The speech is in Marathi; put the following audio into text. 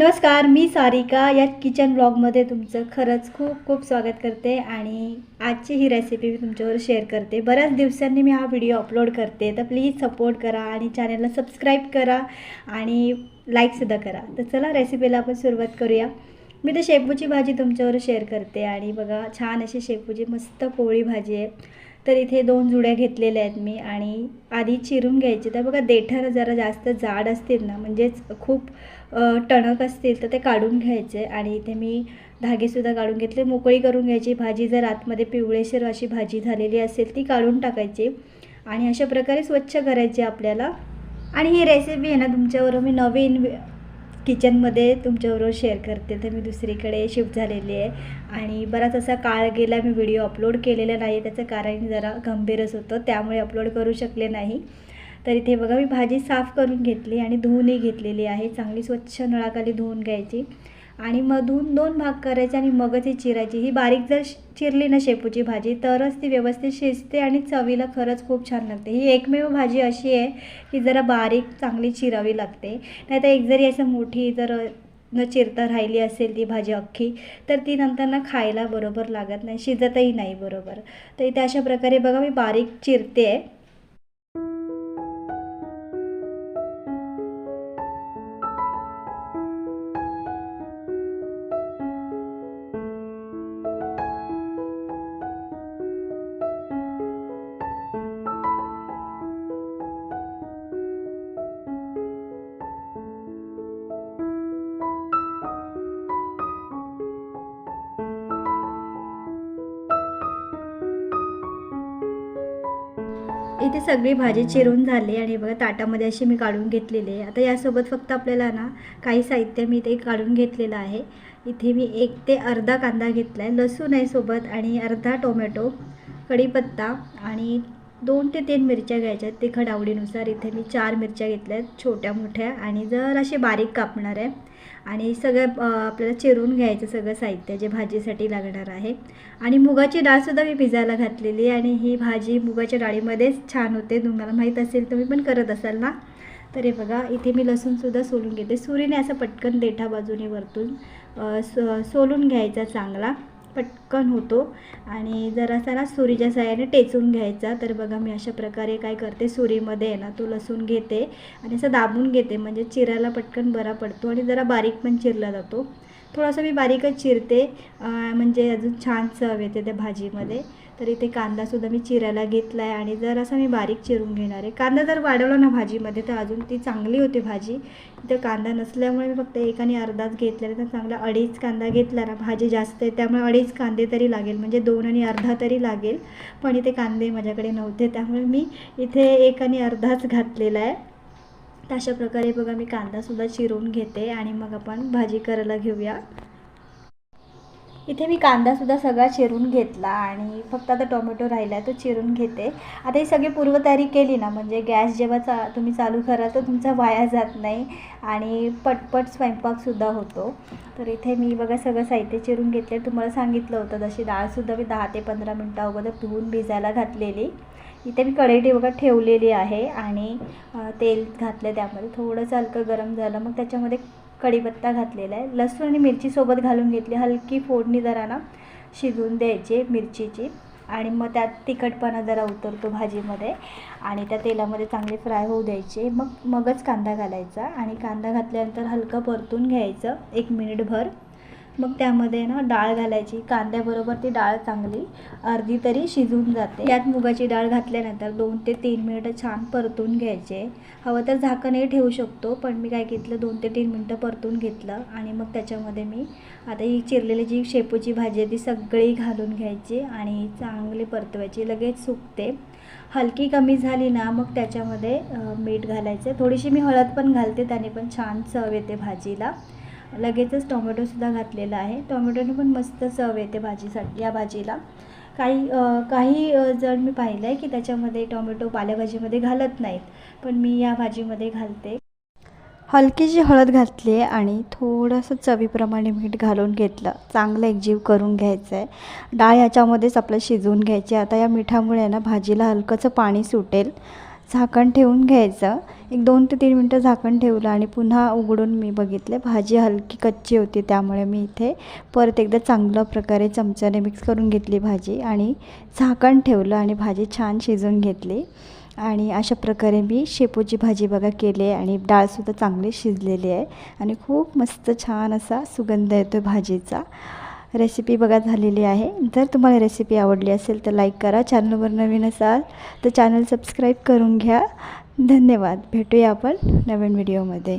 नमस्कार मी सारिका. या किचन ब्लॉगमध्ये तुमचं खरंच खूप खूप स्वागत करते आणि आजची ही रेसिपी मी तुमच्यावर शेअर करते. बऱ्याच दिवसांनी मी हा व्हिडिओ अपलोड करते. तर प्लीज सपोर्ट करा आणि चॅनलला सबस्क्राईब करा आणि लाईकसुद्धा करा. तर चला रेसिपीला आपण सुरुवात करूया. मी तर शेपूची भाजी तुमच्यावर शेअर करते आणि बघा छान अशी शेपूची मस्त पोळी भाजी आहे. तर इथे दोन जुड्या घेतलेल्या आहेत मी आणि आधी चिरून घ्यायचे. तर बघा देठं जरा जास्त जाड असतील ना म्हणजेच खूप टणक असतील तर ते काढून घ्यायचे आणि इथे मी धागेसुद्धा काढून घेतले. मोकळी करून घ्यायची. भाजी जर आतमध्ये पिवळेसर अशी भाजी झालेली असेल ती काढून टाकायची आणि अशा प्रकारे स्वच्छ करायची आपल्याला. आणि ही रेसिपी आहे ना तुमच्याबरोबर मी नवीन किचनमध्ये तुमच्याबरोबर शेअर करते तर मी दुसरीकडे शिफ्ट झालेली आहे. आणि बराच असा काळ गेला मी व्हिडिओ अपलोड केलेला नाही त्याचं कारण जरा गंभीरच होतं त्यामुळे अपलोड करू शकले नाही. तर इथे बघा मी भाजी साफ करून घेतली आणि धुवूनही घेतलेली आहे. चांगली स्वच्छ नळाखाली धुवून घ्यायची. आणि मधून दोन भाग करायचे आणि मगच ही चिरायची. ही बारीक जर श- चिरली ना शेपूची भाजी तरच ती व्यवस्थित शिजते आणि चवीला खरंच खूप छान लागते. ही एकमेव भाजी अशी आहे की जरा बारीक चांगली चिरावी लागते. नाही तर एक जरी असं मोठी जर न चिरता राहिली असेल ती भाजी अख्खी तर ती नंतर ना खायला बरोबर लागत नाही शिजतही नाही बरोबर. तर इथे अशा प्रकारे बघा मी बारीक चिरते. आहे इथे सगळी भाजी चिरून झाली आणि बघा ताटामध्ये अशी मी काढून घेतलेली आहे. आता यासोबत फक्त आपल्याला ना काही साहित्य मी इथे काढून घेतलेलं आहे. इथे मी एक ते अर्धा कांदा घेतला आहे लसूण आहे सोबत आणि अर्धा टोमॅटो कढीपत्ता आणि दोन ते तीन मिरच्या घ्यायच्या आहेत. तिखट आवडीनुसार इथे मी चार मिरच्या घेतल्या आहेत छोट्या मोठ्या आणि जर असे बारीक कापणार आहे. आणि सगळं आपल्याला चिरून घ्यायचं सगळं साहित्य जे भाजीसाठी लागणार आहे. आणि मुगाची डाळसुद्धा मी भिजायला घातलेली आणि ही भाजी मुगाच्या डाळीमध्येच छान होते. तुम्हाला माहीत असेल तुम्ही पण करत असाल ना? तर हे बघा इथे मी लसूणसुद्धा सोलून घेते. सुरीने असं पटकन देठा बाजूने वरतून सो सोलून घ्यायचा चांगला. पटकन होतो. आणि जरासा ना सुरीच्या साह्याने टेचून घ्यायचा. तर बघा मी अशा प्रकारे काय करते सुरीमध्ये आहे ना तो लसूण घेते आणि असं दाबून घेते. म्हणजे चिरायला पटकन बरा पडतो आणि जरा बारीक पण चिरला जातो. थोडासा मी बारीकच चिरते. म्हणजे अजून छान चव येते त्या भाजीमध्ये. तर इथे कांदासुद्धा मी चिरायला घेतला आहे आणि जर असं मी बारीक चिरून घेणार आहे. कांदा जर वाढवला ना भाजीमध्ये तर अजून ती चांगली होती भाजी. इथं कांदा नसल्यामुळे मी फक्त एक आणि अर्धाच घेतलेला तर चांगला अडीच कांदा घेतला ना भाजी जास्त आहे त्यामुळे अडीच कांदे तरी लागेल. म्हणजे दोन आणि अर्धा तरी लागेल. पण इथे कांदे माझ्याकडे नव्हते त्यामुळे मी इथे एक आणि अर्धाच घातलेला आहे. तर अशा प्रकारे बघा मी कांदासुद्धा चिरून घेते आणि मग आपण भाजी करायला घेऊया. इथे मी कांदासुद्धा सगळा चिरून घेतला आणि फक्त आता टोमॅटो राहिला तो चिरून घेते. आता ही सगळी पूर्वतयारी केली ना म्हणजे गॅस जेव्हा चा तुम्ही चालू करा तर तुमचा वाया जात नाही आणि पटपट स्वयंपाकसुद्धा होतो. तर इथे मी बघा सगळं साहित्य चिरून घेतले. तुम्हाला सांगितलं होतं जशी डाळसुद्धा मी दहा ते पंधरा मिनटं अगोदर धुवून भिजायला घातलेली. इथे मी कढई बघा ठेवलेली आहे आणि तेल घातलं त्यामध्ये. थोडंसं हलकं गरम झालं मग त्याच्यामध्ये कढीपत्ता घातलेला आहे. लसूण आणि मिरचीसोबत घालून घेतली. हलकी फोडणी जरा ना शिजून द्यायची मिरचीची. आणि मग त्यात तिखटपणा जरा उतरतो भाजीमध्ये. आणि त्या तेलामध्ये चांगले फ्राय होऊ द्यायचे. मग मगच कांदा घालायचा. आणि कांदा घातल्यानंतर हलकं परतून घ्यायचं एक मिनिटभर. मग त्यामध्ये ना डाळ घालायची कांद्याबरोबर ती डाळ चांगली अर्धी तरी शिजून जाते. यात मुगाची डाळ घातल्यानंतर दोन ते तीन मिनिटं छान परतून घ्यायचे. हवं तर झाकणही ठेवू शकतो पण मी काय घेतलं दोन ते तीन मिनटं परतून घेतलं आणि मग त्याच्यामध्ये मी आता ही चिरलेली जी शेपूची भाजी आहे ती सगळी घालून घ्यायची आणि चांगली परतवायची लगेच सुकते. हलकी कमी झाली ना मग त्याच्यामध्ये मीठ घालायचं. थोडीशी मी हळद पण घालते त्याने पण छान चव येते भाजीला. लगेचच टोमॅटोसुद्धा घातलेला आहे. टोमॅटोने पण मस्त चव येते भाजीसाठी या भाजीला. काही काही जण मी पाहिलं आहे की त्याच्यामध्ये टोमॅटो पालेभाजीमध्ये घालत नाहीत. पण मी या भाजीमध्ये घालते. हलकीशी हळद घातली आहे आणि थोडंसं चवीप्रमाणे मीठ घालून घेतलं. चांगलं एकजीव करून घ्यायचं आहे डाळ ह्याच्यामध्येच आपलं शिजवून घ्यायची. आता या मिठामुळे ना भाजीला हलकंसं पाणी सुटेल. झाकण ठेवून घ्यायचं. एक दोन ते तीन मिनटं झाकण ठेवलं आणि पुन्हा उघडून मी बघितले. भाजी हलकी कच्ची होती त्यामुळे मी इथे परत एकदा चांगल्या प्रकारे चमच्याने मिक्स करून घेतली भाजी आणि झाकण ठेवलं आणि भाजी छान शिजवून घेतली. आणि अशा प्रकारे मी शेपूची भाजी बघा केली आहे आणि डाळसुद्धा चांगली शिजलेली आहे. आणि खूप मस्त छान असा सुगंध येतो भाजीचा. रेसिपी बघा झालेली आहे. जर तुम्हाला रेसिपी आवडली असेल तर लाईक करा. चॅनलवर नवीन असाल तर चॅनल सबस्क्राईब करून घ्या. धन्यवाद. भेटूया आपण नवीन व्हिडिओमध्ये